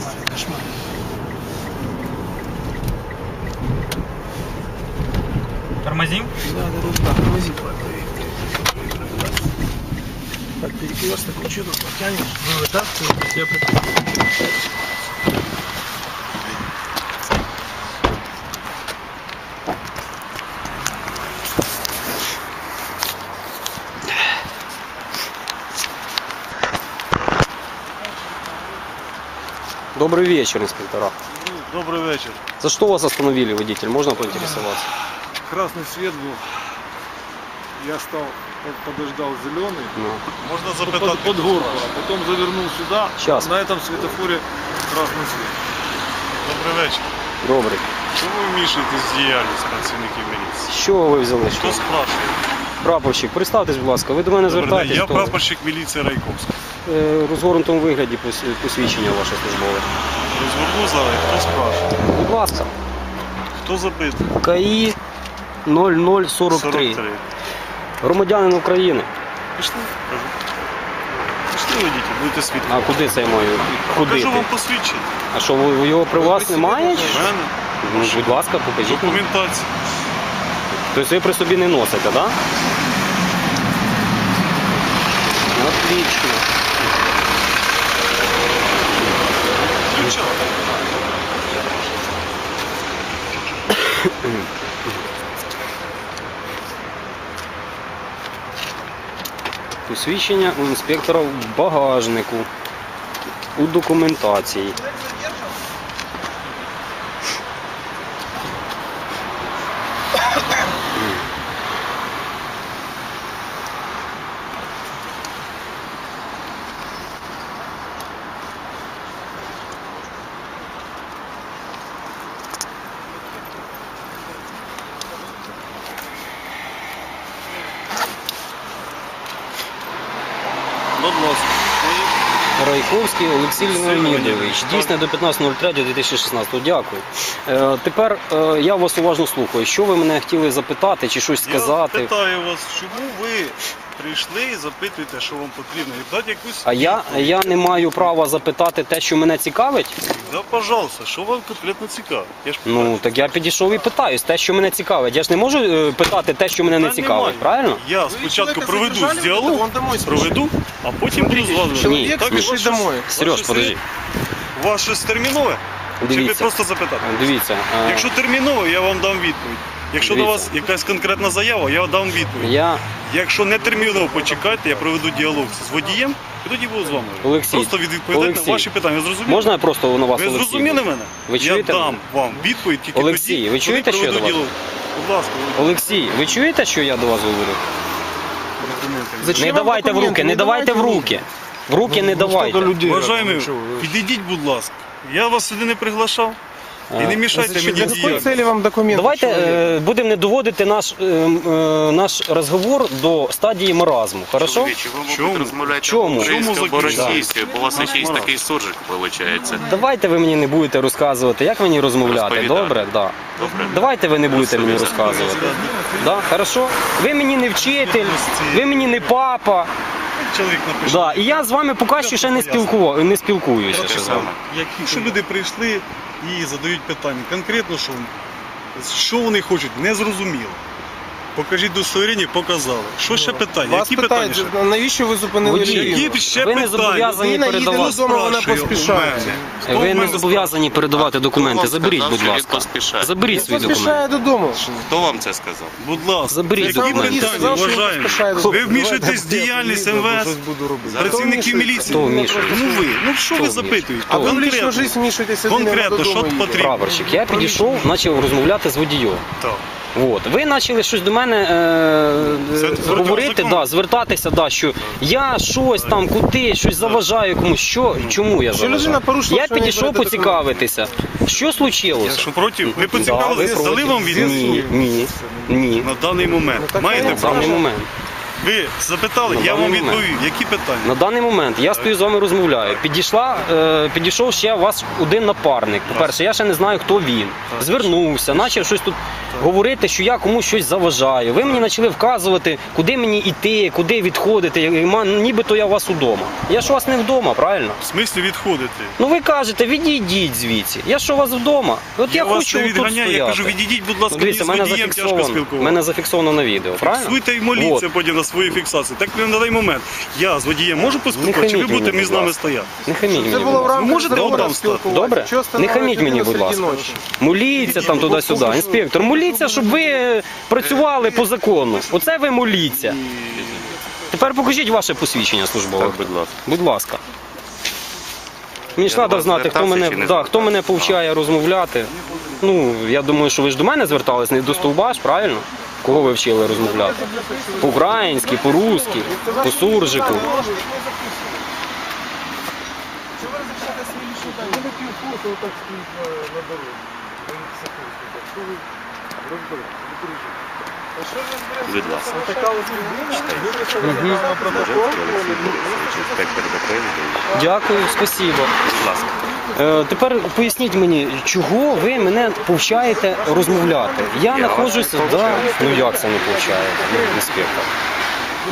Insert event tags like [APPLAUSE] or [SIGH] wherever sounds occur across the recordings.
Кошмар, кошмар. Тормозим? Да, да, да, да, тормози, Так, перекресток, ну что тут потянешь? Вы вытаскиваете, я потяну. Добрый вечер, инспектора. Добрый вечер. За что вас остановили, водитель? Можно поинтересоваться? Красный свет был. Я стал, под- подождал зеленый. Ну. Можно запитать под, горку, а потом завернул сюда. Щас. На этом светофоре красный свет. Добрий вечір. Добрий. Чому ви вмішуєтесь з діяльність працівників міліції? Що ви взяли? Хто Що? спрашує? Прапорщик, представтесь, будь ласка, ви до мене Добрий день, звертаєтесь. Я то, прапорщик міліції Райковська. е, розгорнутому вигляді посвідчення ваше службове. Розверну зараз, хто спрашує? Будь ласка, Хто запитує? КАІ 0043. Громадянин України. Пішли, кажу. Пішли водіть, будете свідком. А куди це я маю? Куди? Покажу вам посвідчення. А що, ви- його при вас немає? чи У що? мене Ну, будь ласка, покажіть мені. документація. Тобто ви при собі не носите, так? Да? Отлично. Посвідчення у інспектора в багажнику. У документації. Будь ласка. Райковський Олексій Леонідович. Дійсно до 15.03.2016. Дякую. Е, тепер е, я вас уважно слухаю. Що ви мене хотіли запитати чи щось сказати? Я питаю вас, чому ви прийшли і запитуєте, що вам потрібно? І дати якусь. А я, я не маю права запитати те, що мене цікавить. Да, пожалуйста, що вам конкретно цікаво? Я ж Ну так я підійшов і питаюсь, те, що мене цікавить. Я ж не можу е, питати те, що мене не Та цікавить, немає. правильно? Я спочатку проведу з діалог, проведу, а потім буду з вами. Человек Так, спешит у домой. Сереж, подожди. У вас щось термінове? Чи ви Дивіться. просто запитати? Дивіться. е, Якщо термінове, я вам дам відповідь. Якщо до вас якась конкретна заява, я дам відповідь. я Якщо не терміново почекайте, я проведу діалог з водієм і тоді буду з вами. Олексій, Просто відповідати Олексій, на ваші питання. Ви зрозуміли? можна я просто на вас Ви Олексій? зрозуміли мене? Ви я чуєте дам мене? вам відповідь тільки Олексій, тоді, ви коли чуєте, що я проведу до вас? діалог. Будь ласка, Олексій, ви чуєте, що я до вас говорю? Зачем Не вам давайте в руки, не давайте в руки. В руки не давайте. Уважаємо, підійдіть, будь ласка. Я вас сюди не приглашав. І не мішайте мені Для цели вам документы? Давайте е, будемо не доводити наш, е, м, е, наш розговор до стадії маразму. Хорошо? Чоловіче, ви, Чому? розмовляєте Чому? українською Чому або закінчили? російською, бо у вас якийсь Мараз. такий суржик виходить. Давайте ви мені не будете розказувати, як мені розмовляти. Розповідати. Добре? Да. Добре. Давайте ви не будете мені розказувати. Да? Хорошо? Ви мені не вчитель, ви мені не папа. Чоловік напише. Да. І я з вами поки що ще не, спілкува... не спілкуюся. ще з вами. Якщо люди прийшли і задають питання, конкретно що, що вони хочуть, не зрозуміло. Покажіть удостоверення, показали. Що ще питання? Вас Які питання? питають, ще? навіщо ви зупинили Водій, людину? Які ще Ви не питання? зобов'язані Людина їде передавати. додому, вона у поспішає. мене. Хто в Ви не мене зобов'язані передавати документи. вам Заберіть, сказав, будь що він ласка. поспішає? Заберіть свої Поспішає додому. Хто вам це сказав? Будь ласка, Заберіть які документи. питання, Сказав, що він уважаємо? поспішає Ви вмішуєтесь в діяльність МВС, працівників міліції. Хто вмішується? Ну ви, ну що ви запитуєте? А ви в Конкретно. лічну життя вмішуєтеся Конкретно, що потрібно? Прапорщик, я підійшов, почав розмовляти з водієм. Так. От. Ви почали щось до мене е, Це е, говорити, да, звертатися, да, що я щось там куди, щось заважаю комусь. Що, чому я заважаю? порушила, Я що не підійшов поцікавитися. Що случилося? Що проти, ви поцікавилися, проти. заливом відповідь? Ні, ні, ні. На даний момент. Маєте В даний момент. Ви запитали, На я вам даний момент. відповів. Які питання? На даний момент я стою з вами розмовляю. Підійшла, е, підійшов ще у вас один напарник. По-перше, я ще не знаю, хто він. Звернувся, почав щось тут говорити, що я комусь щось заважаю. Ви мені почали вказувати, куди мені йти, куди відходити. Я- ма- Нібито я у вас удома. Я ж у вас не вдома, правильно? В смислі відходити? Ну ви кажете, відійдіть звідси. Я що у вас вдома? От я, вас хочу не тут відганяю, стояти. я кажу, відійдіть, будь ласка, дивіться, мені з мене водієм тяжко зафіксовано, спілкуватися. мене зафіксовано на відео, правильно? Фіксуйте і моліться От. потім на свої фіксації. Так на даний момент я з водієм можу поспілкуватися, чи ви хаміть будете мені, між будь нами ласка. стояти? Не хаміть Це мені, було будь ласка. рамках Можете отам стати? Добре? Чого Не хаміть мені, людину будь серед ласка. ночі? Моліться там туди-сюди. Інспектор, моліться, щоб ви працювали по закону. Оце ви моліться. Тепер покажіть ваше посвідчення службове. Так, будь ласка. Будь ласка. Мені ж Я до треба вас знати, хто звертався мене, не да, хто мене повчає розмовляти. Ну, я думаю, що ви ж до мене звертались, не до стовба ж, правильно? Кого ви вчили розмовляти? По-українськи, по-русски, по суржику. Будь ласка. Дякую, спасибо. Будь ласка. Е, тепер поясніть мені, чого ви мене повчаєте розмовляти? Я Я знаходжуся, не да. повчаю. ну як це не повчаєте, ну, інспектор?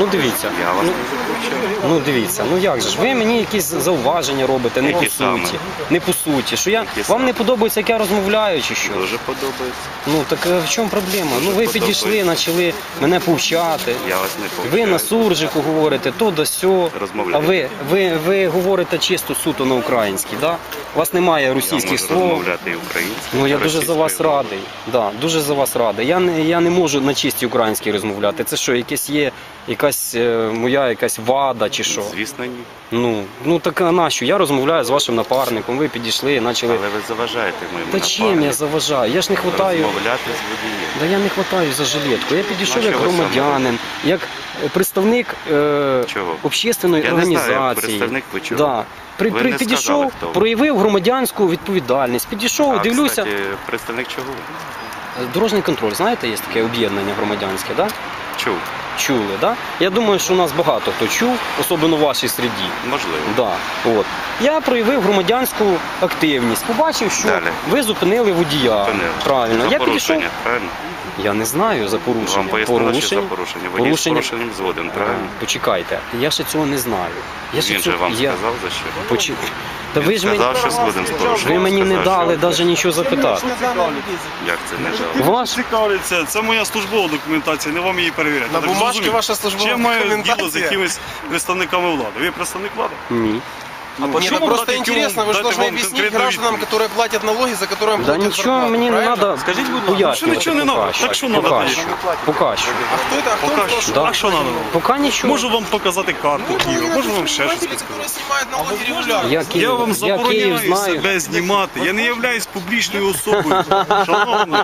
Ну дивіться. Я вас ну, не запрошую. ну дивіться, ну як же ж, ви мені якісь зауваження робите, не Які по саме? суті. Не по суті. Що я Які вам саме? не подобається, як я розмовляю, чи що? Дуже подобається. Ну так е, в чому проблема? Ну ви підійшли, почали мене повчати. Я вас не Ви повчаю. на суржику говорите, то да сьо. А Розмовляю. ви, ви, ви говорите чисто суто на українській, да? У вас немає Я російських можу слов. розмовляти і українською. Ну я і дуже за вас російською радий. Да, дуже за вас радий. Я не, я не можу на чистій українській розмовляти. Це що, якесь є якась е, моя якась вада чи що? Звісно, ні. Ну, ну так а нащо? Я розмовляю з вашим напарником, ви підійшли і почали. Але ви заважаєте моєму Та чим я напарнику заважаю? Я ж не хватаю. розмовляти з водієм. Да я не хватаю за жилетку. Я підійшов як що ви саме громадянин, як е, представник е, Чого? общественної Я не знаю, як організації. представник ви чого. Да. При, Ви при, не підійшов, сказали, хто ви. проявив громадянську відповідальність. Підійшов, А, дивлюся. Кстати, представник чого? Дорожній контроль, знаєте, є таке об'єднання громадянське, да? Чув. Чули, да? Я думаю, що у нас багато хто чув, особливо в вашій середі. Можливо. Да, от. Я проявив громадянську активність. Побачив, що Далі. ви зупинили водія. Зупинили. Правильно. За я підійшов. порушення, правильно? Я не знаю за порушення. Вам пояснили, що за порушення. Водій з порушення- порушенням згоден, правильно? Почекайте, я ще цього не знаю. Я ще Він цього... же вам я... сказав за що? Почек... Та ви ж мені... Сказав, що згоден з порушенням. Ви мені не Сказав, дали що- навіть нічого запитати. Як це не дали? Ваш Цікавляться, це моя службова документація, не вам її перевіряти. На бумажці ваша службова Чи я маю діло з документація? якимись представниками влади? Ви представник влади? ні. Ну, Нет, чому это просто дати йому- интересно, вы же дати должны вам объяснить конкретну гражданам, відповідь? которые платят налоги, за которые им Да платят нічого зарплату, мені не правильно? треба Скажіть, будь ласка, пояснювати. що нічого не надо? поки Так що. що надо Поки тоді? що. Поки що. А кто это? А кто Пока это? що. Да. А що надо? Поки нічого. Можу вам показати карту Києва, можу вам ще щось Люди, підказати. которые снимают налоги регулярно. Я Київ, Я вам я Київ забороняю знаю. себе знімати. Я не являюсь публічною особою. [LAUGHS] Шановний,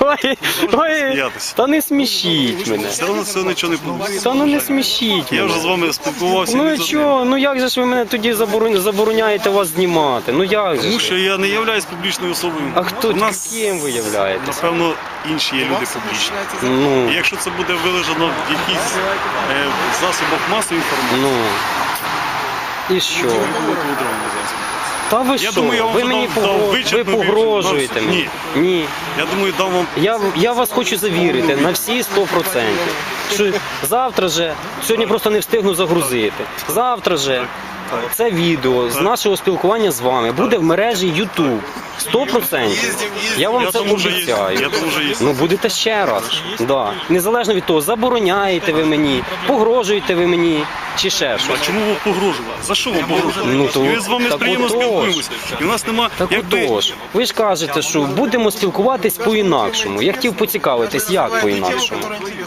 Ой, ой, сміятися. та не смішіть мене. Все одно цього нічого не буде. Та ну не смішіть Я мене. вже з вами спілкувався. Ну не і з одним. чого? Ну як же ж ви мене тоді заборон- забороняєте вас знімати? Ну як же? Тому ж що я не являюсь публічною особою. А хто У нас, ким ви являєтесь? Напевно, інші є люди публічні. Ну, І якщо це буде вилежено в якихось е, засобах масової інформації, ну. І що? то буде по-другому зараз. Та ви Я що? думаю, я вам ви мені дав- дав погро- ви вичерпну погрожуєте відповідь. мені? Ні. Я думаю, дам вам Я, я вас хочу завірити на всі 100%. Що завтра же, сьогодні просто не встигну загрузити. Завтра же це відео з нашого спілкування з вами буде в мережі YouTube. 100%. Я вам Я це є. обіцяю. Я є. Ну будете ще раз. Да. Незалежно від того, забороняєте ви мені, погрожуєте ви мені чи ще А чому ви погрожували? За що ви погрожували? Ну, то- І ми з вами так приємно отож. спілкуємося. І у нас нема Так якби отож, ви ж кажете, що будемо спілкуватись по-інакшому. Я хотів поцікавитись, як по-інакшому.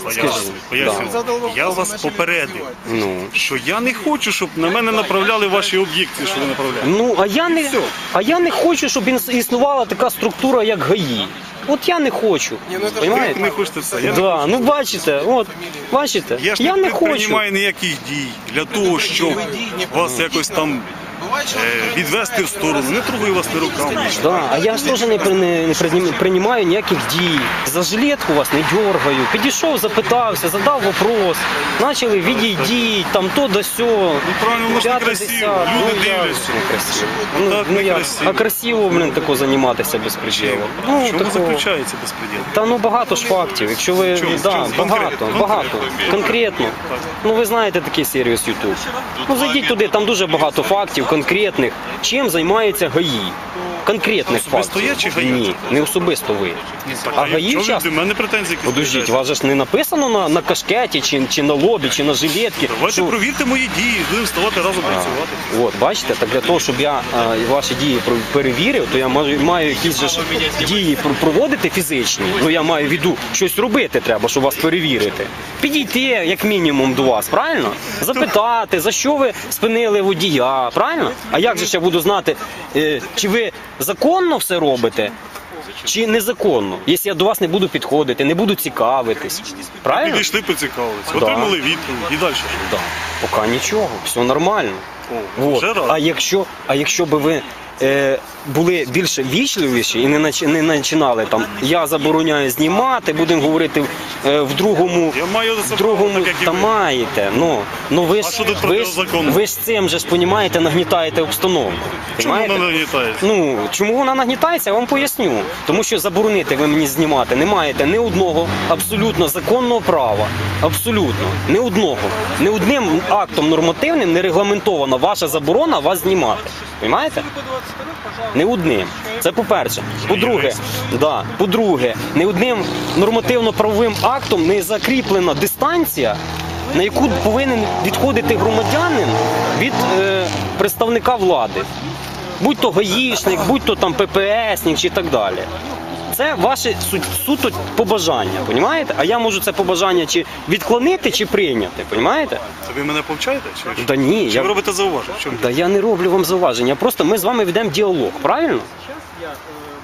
Пояснюю, пояснюю. Я вас попередив, Ну. що я не хочу, щоб на мене направляли ваші об'єкти, що ви направляли. Ну, а я не, а я не хочу, щоб існувала така структура, як ГАІ. От я не хочу. Ні, ну, це ж Ви не хочете все. Я, Да, ну бачите, от, бачите, я ж я не не хочу. приймаю ніяких дій для того, щоб вас якось там відвести в сторону, не трогаю вас не руками. Да, а я ж теж не, при- не, приймаю ніяких дій. За жилетку вас не дергаю. Підійшов, запитався, задав вопрос. Почали відійдіть, там то да сьо. Ну правильно, воно ж П'яте, некрасиво, десяте. люди Ну, як дивляться. некрасиво? Ну, Так ну, як? некрасиво. А красиво, блін, тако займатися безпреділом. Ну, В чому такого. заключається безпреділ? Та ну багато ж фактів. Якщо ви чому? Да, чому? багато, Конкретно. багато, конкретно. Ну ви знаєте такий сервіс YouTube. Ну зайдіть туди, там дуже багато фактів, конкретних. Чим займається ГАІ? Конкретних Особисто фактів. я чи ГАІ? Ні, не особисто ви. А час. до мене претензії якісь Подождіть, у вас же ж не написано на, на кашкеті, чи, чи на лобі, чи на жилетці. Давайте що- провірте мої дії, будемо вставати разом працювати. От, бачите, так для того, щоб я е, ваші дії про- перевірив, то я маю, маю якісь же ж дії про- проводити фізичні. Ну я маю в виду, щось робити треба, щоб вас перевірити. Підійти як мінімум до вас, правильно? Запитати, за що ви спинили водія, правильно? А як же ж я буду знати, е, чи ви законно все робите? Чи незаконно, якщо я до вас не буду підходити, не буду цікавитись, правильно? Підійшли, поцікавилися, Да. отримали відповідь і далі. що? Да. Поки нічого, все нормально. О, Вот. вже. А якщо, а якщо би ви е, були більш вічливіші і не, нач, не починали там, я забороняю знімати, будемо говорити е, в другому. Я маю за В це другому так, як і та ви. маєте. Ну, ну ви ж, що тут ви, ж, протизаконно? ви ж цим же ж понімаєте, нагнітаєте обстановку. Чому Понімаєте? вона нагнітається? Ну, чому вона нагнітається, я вам поясню. Тому що заборонити ви мені знімати не маєте ні одного абсолютно законного права. Абсолютно. Ні одного. Ні одним актом нормативним не регламентована ваша заборона вас знімати. Понимаєте? Не одним. Це по-перше. По-друге, да, по-друге, не одним нормативно-правовим актом не закріплена дистанція, на яку повинен відходити громадянин від е, представника влади. Будь то гаїшник, будь то там ППСник чи так далі. Це ваше су- суто побажання, понімаєте? А я можу це побажання чи відклонити, чи прийняти, понімаєте? Це ви мене повчаєте? Чи. Да ні, чи я, ви робите зауваження? Чому? да я не роблю вам зауваження. Просто ми з вами ведемо діалог, правильно?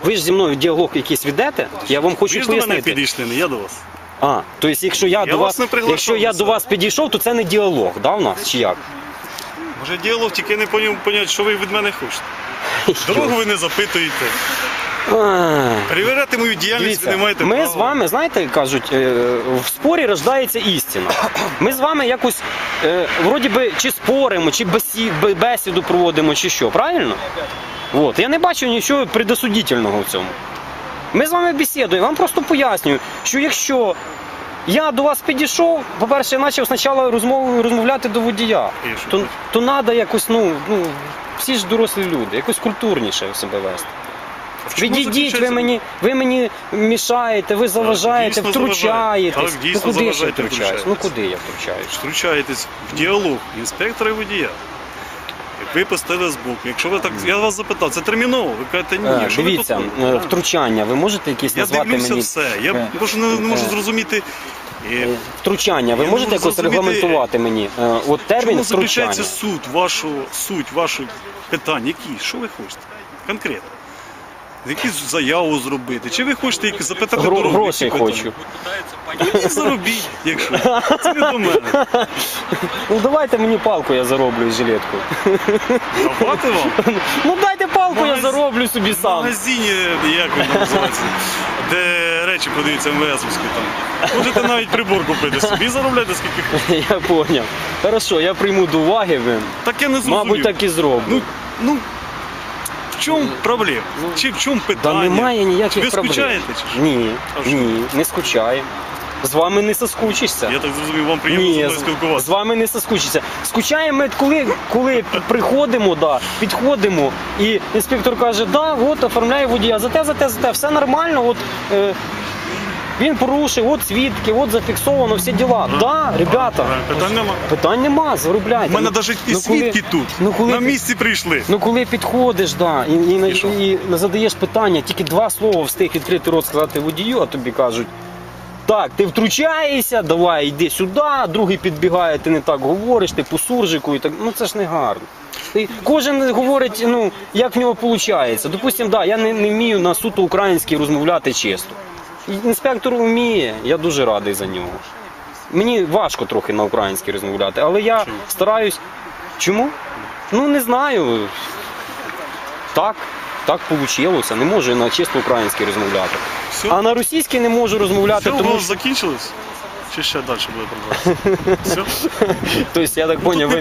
Ви ж зі мною діалог якийсь ведете, я вам хочу Ви ж до мене підійшли, не я до вас. А, тобто, якщо я, до вас вас, якщо я до вас підійшов, то це не діалог, да, в нас чи як? Може діалог, тільки не поняв, понять, що ви від мене хочете. [LAUGHS] Дорогу ви не запитуєте. Перевіряти мою діяльність ви не маєте ми права. з вами, знаєте, кажуть, е, в спорі рождається істина. Ми з вами якось е, вроді би чи споримо, чи бесі- бе- бесіду проводимо, чи що, правильно? От. Я не бачу нічого предосудительного в цьому. Ми з вами бесідуємо, вам просто пояснюю, що якщо я до вас підійшов, по-перше, я почав спочатку розмову розмовляти до водія, то, то треба якось, ну, ну, всі ж дорослі люди, якось культурніше себе вести. Відійдіть, ви мені, ви мені мішаєте, ви заважаєте, дійсно втручаєтесь. заважаю. Так, дійсно ну куди ж я заважаєте, втручаюсь? Ну втручаєтесь. куди я втручаюсь? Втручаєтесь в діалог інспектора і водія. Як ви поставили збоку. Якщо ви так. Я вас запитав, це терміново. Ви кажете, ні, Е, що ви Дивіться, тут? е, втручання, ви можете якісь Я назвати дивлюся мені все. Я Е, просто не, не можу е. зрозуміти. е, втручання, ви Я можете можу якось зрозуміти, регламентувати мені? Е, От термін Чому втручання. заключається суть вашого суть ваших питань? Які? Що ви хочете? Конкретно. Якусь заяву зробити? Чи ви хочете якось запитати Гро- дорогу? грошей які хочу. питання? Заробіть, якщо. Це не до мене. [LAUGHS] Ну давайте мені палку, я зароблю з жилетку. Давати вам? Ну дайте палку, я Магаз- зароблю собі В сам. магазині, як він там називається, де речі подаються МВСовські там. Можете навіть прибор купити собі і заробляти скільки хочете. [LAUGHS] Я поняв. Хорошо, я прийму до уваги, ви. Так я не зрозумів. Мабуть, так і зроблю. Ну, ну, в чому проблема? Чи в чому Та питання? немає ніяких Ви проблем. скучаєте чи що? Ні, А що? ні, не скучаємо. З вами не соскучишся. Я так зрозумів, вам приємно зі Ні, мною з, спілкуватися. з вами не соскучишся. Скучаємо ми, коли, коли приходимо, да, підходимо, і інспектор каже, да, от оформляє водія, за те, за те, за те, все нормально, от, е, він порушив, от свідки, от зафіксовано, всі діла. Да, ребята, Питань нема. питань нема, заробляйте. У мене навіть і ну, коли- свідки тут, ну, коли на місці прийшли. Ну коли підходиш, да, і, і, І і, задаєш питання, тільки два слова встиг відкрити рот сказати водію, а тобі кажуть. Так, ти втручаєшся, давай йди сюди, другий підбігає, ти не так говориш, ти по суржику і так. Ну це ж не гарно. І кожен говорить, ну, як в нього виходить. Допустим, да, я не, не вмію на суто українській розмовляти чисто. Інспектор вміє, я дуже радий за нього. Мені важко трохи на українській розмовляти, але я Чому? стараюсь. Чому? Ну не знаю. Так, так вийшло. Не можу на чисто українській розмовляти. Все, А на російській не можу розмовляти, все, тому воно що закінчилось? Чи ще далі буде продовжуватися? [LAUGHS] Все? тобто, я так Ну, ви не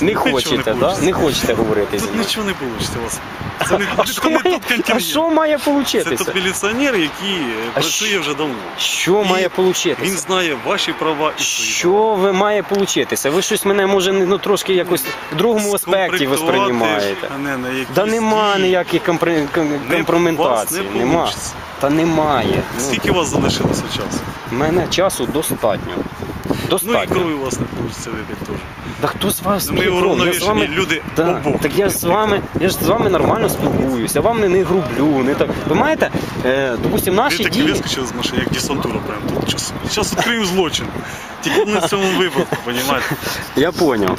не, хочете, не так? Не хочете говорити Тут нічого не вийде у вас. Це не, А це що не має, тут а що має Це получитися? тут міліціонер, який працює вже давно. Що І має Він знає ваші права і свої Що ви має получитися? Ви щось мене може ну трошки якось в другому аспекті Скомпроектувати, не на Да нема ніяких компре- ком- Не- Нема. Та немає. Ну, Скільки у вас залишилося часу? в мене часу достатньо. Ну і Достатньо. крові у вас не вийде випити теж. Да хто з вас Ну, Ми п'є кров? Я з уравновішені вами люди Да, обох. так я ж з вами, я ж з вами нормально спілкуюся, вам не, не грублю, не так. Ви маєте, е, допустим, Ви наші так дії. вискочили з машини, як десантура прям тут. Зараз відкрию злочин. Тільки на цьому випадку, розумієте? Я поняв.